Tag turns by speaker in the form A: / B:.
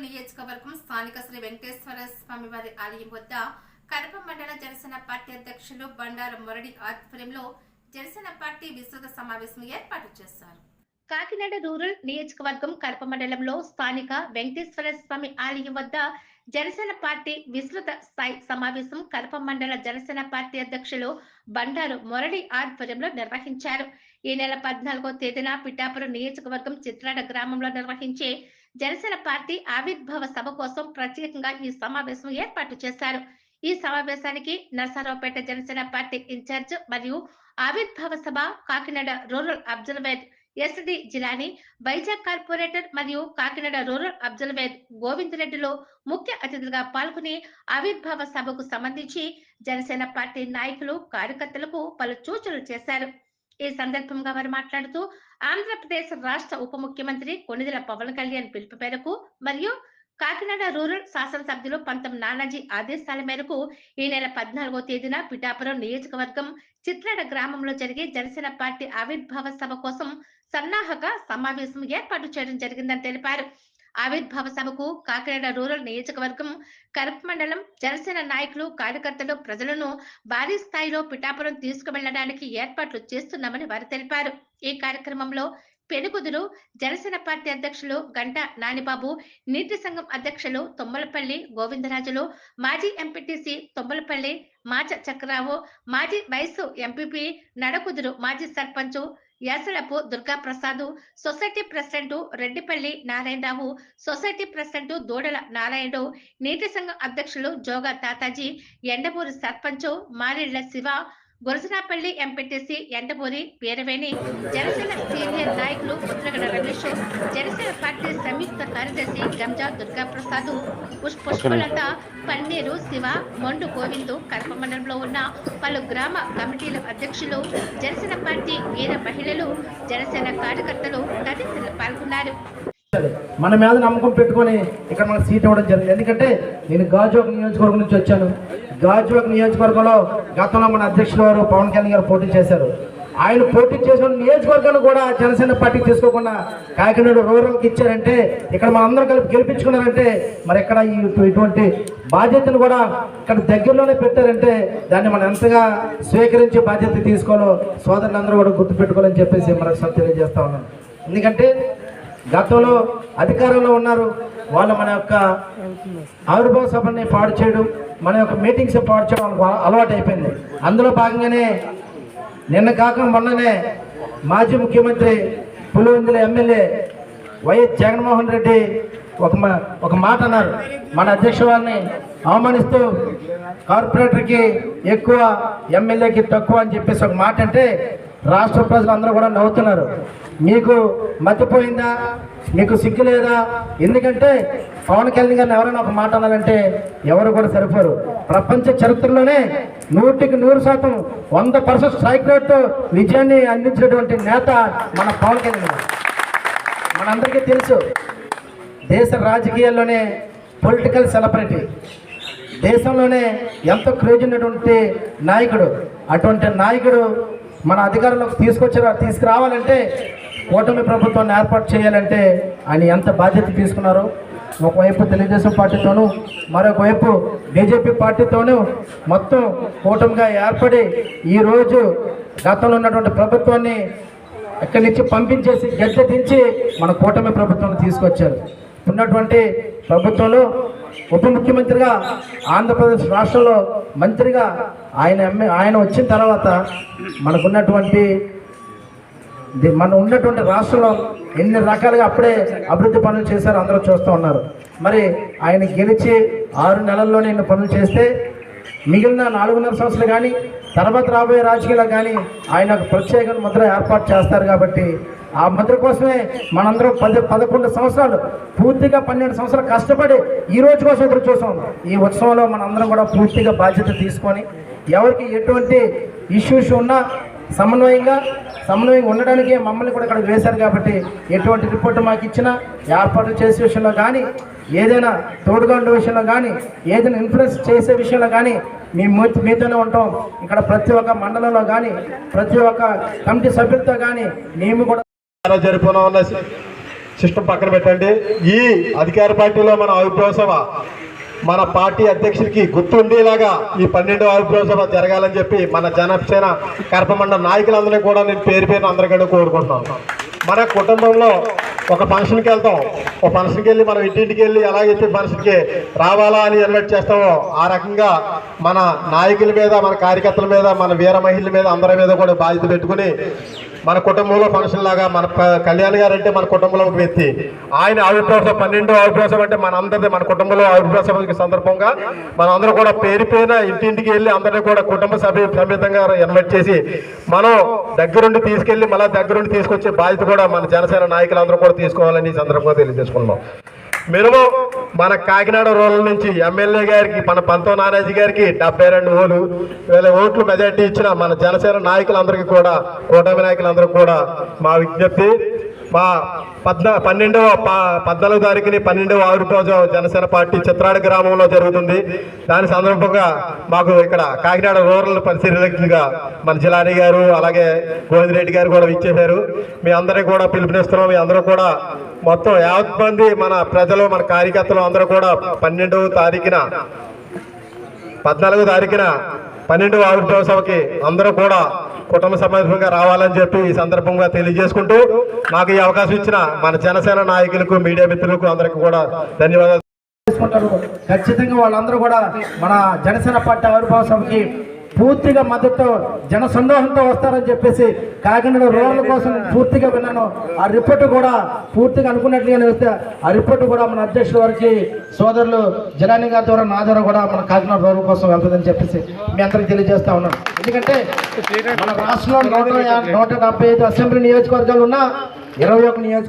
A: Rural నియోజకవర్గం స్థానిక శ్రీ వెంకటేశ్వర స్వామి వారి ఆలయం వద్ద కడప మండల జనసేన పార్టీ అధ్యక్షులు బండారు మొరడి ఆధ్వర్యంలో జనసేన పార్టీ విస్తృత సమావేశం ఏర్పాటు చేశారు. కాకినాడ రూరల్ నియోజకవర్గం కడప మండలంలో స్థానిక వెంకటేశ్వర స్వామి ఆలయం వద్ద జనసేన పార్టీ విస్తృత స్థాయి సమావేశం కడప మండల జనసేన పార్టీ అధ్యక్షులు బండారు మురళి ఆధ్వర్యంలో నిర్వహించారు. ఈ నెల పద్నాలుగో తేదీన పిఠాపురం నియోజకవర్గం చిత్రాడ గ్రామంలో నిర్వహించే జనసేన పార్టీ ఆవిర్భావ సభ కోసం ప్రత్యేకంగా ఈ సమావేశం ఏర్పాటు చేశారు. ఈ సమావేశానికి నరసరావుపేట జనసేన పార్టీ ఇన్ఛార్జ్ మరియు ఆవిర్భావ సభ Kakinada rural observer S D Jilani Vizag corporator మరియు కాకినాడ రూరల్ అబ్జర్వేర్ గోవింద్ రెడ్డిలో ముఖ్య అతిథులుగా పాల్గొని ఆవిర్భావ సభకు సంబంధించి జనసేన పార్టీ నాయకులు కార్యకర్తలకు పలు సూచనలు చేశారు. ఈ సందర్భంగా వారు మాట్లాడుతూ ఆంధ్రప్రదేశ్ రాష్ట్ర ఉప ముఖ్యమంత్రి కొనిదెల పవన్ కళ్యాణ్ పిలుపు మేరకు మరియు కాకినాడ రూరల్ శాసనసభ్యులు పంతం నానాజీ ఆదేశాల మేరకు ఈ నెల పద్నాలుగో తేదీన పిఠాపురం నియోజకవర్గం చిత్రాడ గ్రామంలో జరిగే జనసేన పార్టీ ఆవిర్భావ సభ కోసం సన్నాహక సమావేశం ఏర్పాటు చేయడం జరిగిందని తెలిపారు. ఆవిర్భావ సభకు కాకినాడ రూరల్ నియోజకవర్గం కరప్ మండలం జనసేన నాయకులు కార్యకర్తలు ప్రజలను భారీ స్థాయిలో పిఠాపురం తీసుకువెళ్ళడానికి ఏర్పాట్లు చేస్తున్నామని వారు తెలిపారు. ఈ కార్యక్రమంలో పెనుకుదురు జనసేన పార్టీ అధ్యక్షులు గంట నానిబాబు నీటి సంఘం అధ్యక్షులు తొమ్మలపల్లి గోవిందరాజులు మాజీ ఎంపీటీసీ తొమ్మలపల్లి మాచ చక్రరావు మాజీ వయసు ఎంపీపీ నడకుదురు మాజీ sarpanch Yasalapu Durga Prasad society president Reddipalli Narayanarao society president Dudala Narayanudu నీటి సంఘం అధ్యక్షులు జోగా తాతాజీ ఎండమూరి సర్పంచ్ మారేళ్ళ శివ గురసనాపల్లి ఎంపీటీసీ ఎండబూరి వీరవేణి జనసేన సీనియర్ నాయకులు ముద్రగడ రమేష్ జనసేన పార్టీ సంయుక్త కార్యదర్శి గంజా దుర్గా ప్రసాద్ పుష్- పుష్పలత పన్నీరు శివ మొండు గోవిందు కడప మండలంలో ఉన్న పలు గ్రామ కమిటీల అధ్యక్షులు జనసేన పార్టీ వీర మహిళలు జనసేన కార్యకర్తలు తదితరులు పాల్గొన్నారు.
B: మన మీద నమ్మకం పెట్టుకొని ఇక్కడ మనకు సీట్ ఇవ్వడం జరిగింది. ఎందుకంటే నేను గాజువాక నియోజకవర్గం నుంచి వచ్చాను. గాజువాక నియోజకవర్గంలో గతంలో మన అధ్యక్షుల వారు పవన్ కళ్యాణ్ గారు పోటీ చేశారు. ఆయన పోటీ చేసిన నియోజకవర్గాన్ని కూడా జనసేన పార్టీకి తీసుకోకుండా కాకినాడ రూరల్కి ఇచ్చారంటే ఇక్కడ మనందరం కలిపి గెలిపించుకున్నారంటే మరి ఎక్కడ ఈ ఇటువంటి బాధ్యతను కూడా ఇక్కడ దగ్గరలోనే పెట్టారంటే దాన్ని మనం ఎంతగా స్వీకరించి బాధ్యత తీసుకోవాలో సోదరులందరూ కూడా గుర్తుపెట్టుకోవాలని చెప్పేసి మరొకసారి తెలియజేస్తా ఉన్నాను. ఎందుకంటే గతంలో అధికారంలో ఉన్నారు. వాళ్ళు మన యొక్క ఆవిర్భావ సభని పాడు చేయడం మన యొక్క మీటింగ్స్ పాడు చేయడం అలవాటు అయిపోయింది అందులో భాగంగానే నిన్న కాక మొన్ననే మాజీ ముఖ్యమంత్రి పులివెందుల ఎమ్మెల్యే వైఎస్ జగన్మోహన్ రెడ్డి ఒక మా- ఒక మాట అన్నారు. మన అధ్యక్ష వారిని అవమానిస్తూ కార్పొరేటర్కి ఎక్కువ ఎమ్మెల్యేకి తక్కువ అని చెప్పేసి ఒక మాట అంటే రాష్ట్ర ప్రజలందరూ కూడా నవ్వుతున్నారు. మీకు మతిపోయిందా మీకు సిగ్గు లేదా? ఎందుకంటే పవన్ కళ్యాణ్ గారిని ఎవరైనా ఒక మాట అనాలంటే ఎవరు కూడా సరిపోరు. ప్రపంచ చరిత్రలోనే నూటికి నూరు శాతం వంద పర్సెంట్ స్ట్రైక్ రేట్తో విజయాన్ని అందించినటువంటి నేత మన పవన్ కళ్యాణ్ గారు. మనందరికీ తెలుసు దేశ రాజకీయాల్లోనే పొలిటికల్ సెలబ్రిటీ. దేశంలోనే ఎంతో క్రేజ్ ఉన్నటువంటి నాయకుడు. అటువంటి నాయకుడు మన అధికారంలోకి తీసుకొచ్చారు తీసుకురావాలంటే కూటమి ప్రభుత్వాన్ని ఏర్పాటు చేయాలంటే ఆయన ఎంత బాధ్యత తీసుకున్నారో ఒకవైపు తెలుగుదేశం పార్టీతోనూ మరొకవైపు బీజేపీ పార్టీతోనూ మొత్తం కూటమిగా ఏర్పడి ఈరోజు గతంలో ఉన్నటువంటి ప్రభుత్వాన్ని ఇక్కడి నుంచి పంపించేసి గద్దె దించి మన కూటమి ప్రభుత్వం తీసుకొచ్చారు. ఉన్నటువంటి ప్రభుత్వంలో ఉప ముఖ్యమంత్రిగా ఆంధ్రప్రదేశ్ రాష్ట్రంలో మంత్రిగా ఆయన ఎమ్మె ఆయన వచ్చిన తర్వాత మనకున్నటువంటి మనం ఉన్నటువంటి రాష్ట్రంలో ఎన్ని రకాలుగా అప్పుడే అభివృద్ధి పనులు చేశారో అందరూ చూస్తూ ఉన్నారు. మరి ఆయన గెలిచి ఆరు నెలల్లోనే ఇన్ని పనులు చేస్తే మిగిలిన నాలుగున్నర సంవత్సరాలు కానీ తర్వాత రాబోయే రాజకీయాలు కానీ ఆయన ఒక ప్రత్యేక ముద్ర ఏర్పాటు చేస్తారు కాబట్టి ఆ ముద్ర కోసమే మనందరం పది పదకొండు సంవత్సరాలు పూర్తిగా పన్నెండు సంవత్సరాలు కష్టపడి ఈ రోజు కోసం ఎదురు చూసాం ఈ ఉత్సవంలో మనందరం కూడా పూర్తిగా బాధ్యత తీసుకొని ఎవరికి ఎటువంటి ఇష్యూస్ ఉన్నా సమన్వయంగా సమన్వయంగా ఉండడానికే మమ్మల్ని కూడా ఇక్కడ వేశారు కాబట్టి ఎటువంటి రిపోర్ట్ మాకు ఇచ్చినా ఏర్పాటు చేసే విషయంలో కానీ ఏదైనా తోడుగా ఉండే విషయంలో కానీ ఏదైనా ఇన్ఫ్లుయెన్స్ చేసే విషయంలో కానీ మేము మీతోనే ఉంటాం. ఇక్కడ ప్రతి ఒక్క మండలంలో కానీ ప్రతి ఒక్క కమిటీ సభ్యులతో కానీ మేము కూడా
C: జరిపోవడం సిస్టమ్ పక్కన పెట్టండి. ఈ అధికార పార్టీలో మన ఆవిర్భావ మన పార్టీ అధ్యక్షుడికి గుర్తుండేలాగా ఈ పన్నెండు ఆవిర్భావ జరగాలని చెప్పి మన జనసేన కర్పమండ నాయకులందరినీ కూడా నేను పేరు పేరు అందరికీ కోరుకుంటున్నాను. మన కుటుంబంలో ఒక ఫంక్షన్కి వెళ్తాం. ఒక ఫంక్షన్కి వెళ్ళి మనం ఇంటింటికి వెళ్ళి ఎలాగైతే ఫంక్షన్కి రావాలా అని ఎన్వైట్ చేస్తామో ఆ రకంగా మన నాయకుల మీద మన కార్యకర్తల మీద మన వీర మహిళల మీద అందరి మీద కూడా బాధ్యత పెట్టుకుని మన కుటుంబంలో ఫంక్షన్ లాగా మన కళ్యాణ్ గారు అంటే మన కుటుంబంలో ఒక వ్యక్తి. ఆయన ఆవిర్భావం పన్నెండు ఆవిర్భావం అంటే మన అందరిది మన కుటుంబంలో ఆవిర్భావ సందర్భంగా మనందరూ అందరూ కూడా పేరు ఇంటింటికి వెళ్ళి అందరినీ కూడా కుటుంబ సభ్యు సమేతంగా ఇన్వైట్ చేసి మనం దగ్గరుండి తీసుకెళ్ళి మళ్ళీ దగ్గరుండి తీసుకొచ్చే బాధ్యత కూడా మన జనసేన నాయకులందరూ కూడా తీసుకోవాలని ఈ సందర్భంగా తెలియజేసుకున్నాం మినిమం మన కాకినాడ రూరల్ నుంచి ఎమ్మెల్యే గారికి మన పంతో నారాజీ గారికి డెబ్బై రెండు ఓలు వేల ఓట్లు మెజార్టీ ఇచ్చిన మన జనసేన నాయకులందరికీ కూడా కూటమి నాయకులందరూ కూడా మా విజ్ఞప్తి. మా పద్నా పన్నెండవ పద్నాలుగు తారీఖుని పన్నెండవ ఆవిర్భావ జనసేన పార్టీ చిత్రాడ గ్రామంలో జరుగుతుంది. దాని సందర్భంగా మాకు ఇక్కడ కాకినాడ రూరల్ పరిశీలకులుగా మన జిలాని గారు అలాగే గోవిందరెడ్డి గారు కూడా ఇచ్చేశారు మీ అందరికీ కూడా పిలుపునిస్తున్నాం. మీ అందరూ కూడా మొత్తం యావత్ మంది మన ప్రజలు మన కార్యకర్తలు అందరూ కూడా పన్నెండవ తారీఖున పద్నాలుగో తారీఖున పన్నెండవ ఆవిర్భావ సభకి అందరూ కూడా కుటుంబ సమేతంగా రావాలని చెప్పి ఈ సందర్భంగా తెలియజేసుకుంటూ నాకు ఈ అవకాశం ఇచ్చిన మన జనసేన నాయకులకు మీడియా మిత్రులకు అందరికీ కూడా ధన్యవాదాలు.
B: ఖచ్చితంగా వాళ్ళందరూ కూడా మన జనసేన పార్టీ ఆవిర్భావ సభకి పూర్తిగా మద్దతు జన సందోహంతో వస్తారని చెప్పేసి కాకినాడ రూరల్ కోసం పూర్తిగా విన్నాను. ఆ రిపోర్ట్ కూడా పూర్తిగా అనుకున్నట్లుగానే వస్తే ఆ రిపోర్ట్ కూడా మన అధ్యక్షుల వారికి సోదరులు జలాని గారి ద్వారా నా ద్వారా కూడా మన కాకినాడ రూరల్ కోసం వెళ్తుందని చెప్పేసి మీ అందరికి తెలియజేస్తా ఉన్నాను. ఎందుకంటే మన రాష్ట్రంలో నూట నూట డెబ్బై ఐదు అసెంబ్లీ నియోజకవర్గాలు ఉన్నా ఇరవై ఒక నియోజక